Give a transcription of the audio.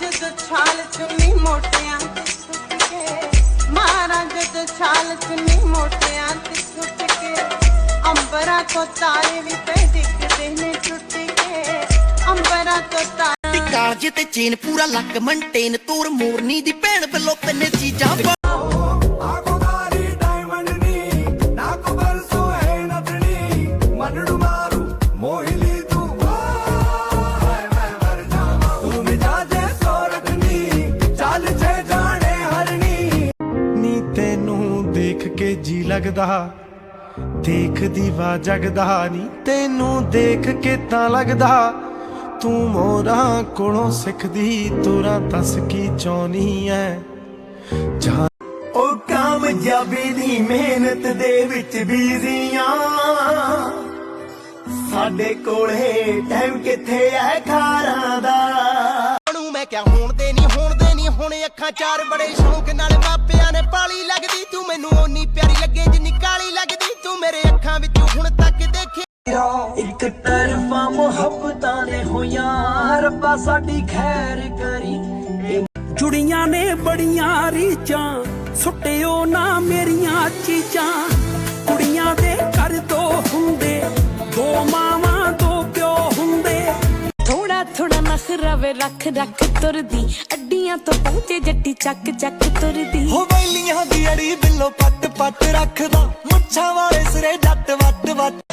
ਜਦ ਛਾਲ ਚੁੰਨੀ ਮੋਟਿਆਂ ਤੇ ਸੁੱਟ ਕੇ ਮਾਰਾਂ ਜਦ ਛਾਲ ਚੁੰਨੀ ਮੋਟਿਆਂ ਤੇ ਸੁੱਟ ਕੇ, ਅੰਬਰਾਂ ਤੋਂ ਤਾਰੇ ਵੀ ਪੈ ਡਿੱਗਦੇ ਨੇ ਟੁੱਟ ਕੇ, ਅੰਬਰਾਂ ਤੋਂ ਤਾਰੇ ਕਾਜ ਤੇ ਚੇਨ, ਪੂਰਾ ਲੱਕ, ਮੰਟੇਨ, ਤੂਰ ਮੋਰਨੀ ਦੀ ਭੈਣ ਵੱਲੋਂ ਤਿੰਨੇ ਚੀਜ਼ਾਂ ਦੇਖ ਜੀ ਲੱਗਦਾ, ਦੇਖਦੀ ਵਾ ਜਗਦਾ ਨੀ, ਤੈਨੂੰ ਦੇਖ ਕੇ ਤਾਂ ਲੱਗਦਾ, ਤੂੰ ਮੋਰਾਂ ਕੋਲੋਂ ਸਿੱਖਦੀ, ਤੁਰਾਂ ਦੱਸ ਕੀ ਚਾਹਨੀ ਐ। ਜਾ ਉਹ ਕਾਮਯਾਬੀ ਦੀ ਮਿਹਨਤ ਦੇ ਵਿੱਚ ਬੀਜ਼ੀਆਂ ਸਾਡੇ ਕੋਲੇ ਟਾਈਮ ਕਿੱਥੇ ਐ ਖਾਰਾਂ ਅੱਖਾਂ ਚਾਰ ਬੜੇ ਸ਼ੌਂਕ ਨਾਲ ਮਾਪਿਆਂ ਨੇ ਪਾਲੀ ਲੱਗਦੀ। ਤੂੰ ਮੈਨੂੰ ਓਨੀ ਪਿਆਰੀ ਲੱਗੇ ਜਿੰਨੀ ਕਾਲੀ ਲੱਗਦੀ। ਤੂੰ ਮੇਰੇ ਅੱਖਾਂ ਵਿੱਚੋਂ ਹੁਣ ਤੱਕ ਦੇਖੀ। ਇੱਕ ਤਰਫਾ ਮੁਹੱਬਤਾਂ ਨੇ ਹੋਈਆਂ, ਰੱਬਾ ਸਾਡੀ ਖੈਰ ਕਰੀ। ਜੁੜੀਆਂ ਨੇ ਬੜੀਆਂ ਰੀਚਾਂ ਸੁੱਟਿਓ ਨਾ ਮੇਰੀਆਂ ਵੇ ਰੱਖ ਰੱਖ ਤੁਰਦੀ, ਅੱਡੀਆਂ ਤੋਂ ਪਹੁੰਚੇ ਜੱਟੀ ਚੱਕ ਚੱਕ ਤੁਰਦੀ। ਹੋ ਬੈਲੀਆਂ ਦੀ ਅੜੀ ਬਿੱਲੋ ਪੱਟ ਪੱਟ ਰੱਖਦਾ, ਮੁੱਛਾਂ ਵਾਲੇ ਸਿਰੇ ਜੱਟ ਵੱਟ ਵੱਟ।